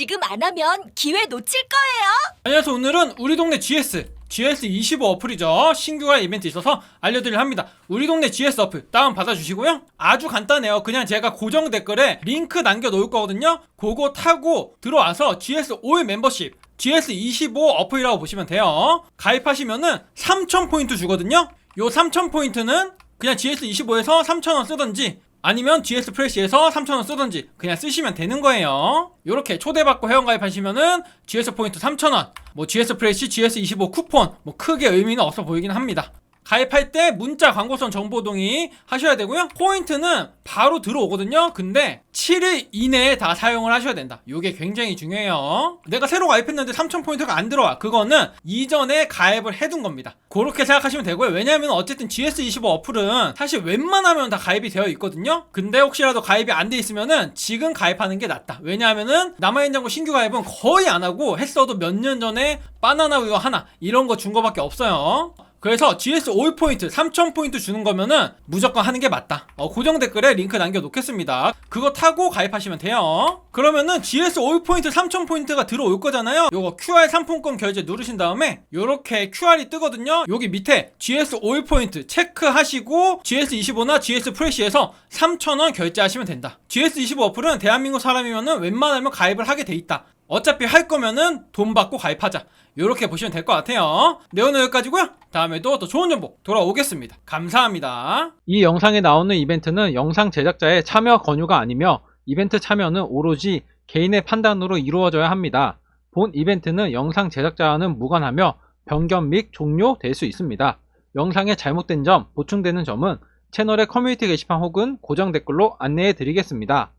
지금 안 하면 기회 놓칠 거예요. 안녕하세요. 오늘은 우리 동네 GS GS25 어플이죠. 신규가 이벤트 있어서 알려드리려 합니다. 우리 동네 GS 어플 다운 받아주시고요. 아주 간단해요. 그냥 제가 고정 댓글에 링크 남겨놓을 거거든요. 그거 타고 들어와서 GS5의 멤버십 GS25 어플이라고 보시면 돼요. 가입하시면은 3,000포인트 주거든요. 요 3,000포인트는 그냥 GS25에서 3,000원 쓰던지 아니면 GS 프레시에서 3,000원 쓰던지 그냥 쓰시면 되는 거예요. 요렇게 초대받고 회원가입하시면은 GS 포인트 3,000원, 뭐 GS 프레시, GS25 쿠폰 뭐 크게 의미는 없어 보이긴 합니다. 가입할 때 문자 광고선 정보 동의 하셔야 되고요. 포인트는 바로 들어오거든요. 근데 7일 이내에 다 사용을 하셔야 된다. 이게 굉장히 중요해요. 내가 새로 가입했는데 3,000포인트가 안 들어와. 그거는 이전에 가입을 해둔 겁니다. 그렇게 생각하시면 되고요. 왜냐하면 어쨌든 GS25 어플은 사실 웬만하면 다 가입이 되어 있거든요. 근데 혹시라도 가입이 안 돼 있으면은 지금 가입하는 게 낫다. 왜냐하면은 남아있는 거 신규 가입은 거의 안 하고 했어도 몇 년 전에 바나나 우유 하나 이런 거 준 거밖에 없어요. 그래서 GS 5포인트, 3000 포인트 주는 거면은 무조건 하는 게 맞다. 어, 고정 댓글에 링크 남겨놓겠습니다. 그거 타고 가입하시면 돼요. 그러면은 GS 5포인트, 3000 포인트가 들어올 거잖아요. 요거 QR 상품권 결제 누르신 다음에 요렇게 QR이 뜨거든요. 여기 밑에 GS 5포인트 체크하시고 GS25나 GS 프레시에서 3000원 결제하시면 된다. GS25 어플은 대한민국 사람이면은 웬만하면 가입을 하게 돼 있다. 어차피 할 거면은 돈 받고 가입하자. 이렇게 보시면 될 것 같아요. 네, 오늘 여기까지고요. 다음에도 더 좋은 정보 돌아오겠습니다. 감사합니다. 이 영상에 나오는 이벤트는 영상 제작자의 참여 권유가 아니며 이벤트 참여는 오로지 개인의 판단으로 이루어져야 합니다. 본 이벤트는 영상 제작자와는 무관하며 변경 및 종료될 수 있습니다. 영상에 잘못된 점, 보충되는 점은 채널의 커뮤니티 게시판 혹은 고정 댓글로 안내해 드리겠습니다.